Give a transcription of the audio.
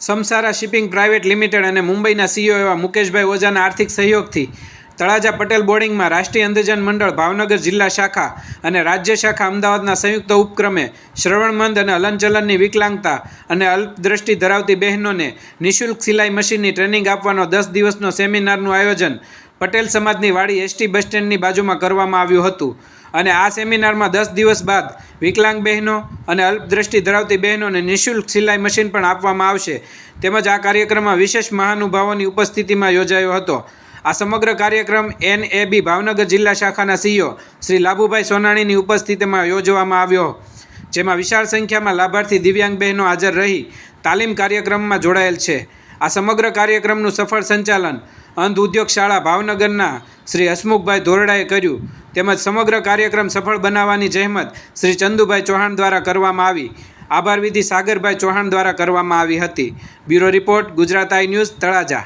સમસારા shipping private limited અને મુંબઈના CEO એવા મુકેશભાઈ ઓઝાના આર્થિક સહયોગથી તળાજા પટેલ બોર્ડિંગમાં રાષ્ટ્રીય અંધજન મંડળ ભાવનગર જિલ્લા શાખા અને રાજ્ય શાખા અમદાવાદના સંયુક્ત ઉપક્રમે શ્રવણમંદ અને હલનચલનની વિકલાંગતા અને અલ્પદ્રષ્ટિ ધરાવતી બહેનોને નિઃશુલ્ક સિલાઈ મશીનની ટ્રેનિંગ આપવાનો દસ દિવસનો સેમિનારનું આયોજન પટેલ સમાજની વાડી એસટી બસ સ્ટેન્ડની બાજુમાં કરવામાં આવ્યું હતું અને આ સેમિનારમાં દસ દિવસ બાદ વિકલાંગ બહેનો અને અલ્પદ્રષ્ટિ ધરાવતી બહેનોને નિઃશુલ્ક સિલાઈ મશીન પણ આપવામાં આવશે. તેમજ આ કાર્યક્રમમાં વિશેષ મહાનુભાવોની ઉપસ્થિતિમાં યોજાયો હતો. આ સમગ્ર કાર્યક્રમ એન એ બી ભાવનગર જિલ્લા શાખાના સીઈઓ શ્રી લાભુભાઈ સોનાણીની ઉપસ્થિતિમાં યોજવામાં આવ્યો. જેમાં વિશાળ સંખ્યામાં લાભાર્થી દિવ્યાંગ બહેનો હાજર રહી તાલીમ કાર્યક્રમમાં જોડાયેલ છે. આ સમગ્ર કાર્યક્રમનું સફળ સંચાલન અંધ ઉદ્યોગ શાળા ભાવનગરના શ્રી હસમુખભાઈ ધોરડાએ કર્યું. તેમજ સમગ્ર કાર્યક્રમ સફળ બનાવવાની જહેમત શ્રી ચંદુભાઈ ચૌહાણ દ્વારા કરવામાં આવી. આભાર વિધિ સાગરભાઈ ચૌહાણ દ્વારા કરવામાં આવી હતી. Bureau report Gujarat I news Talaja.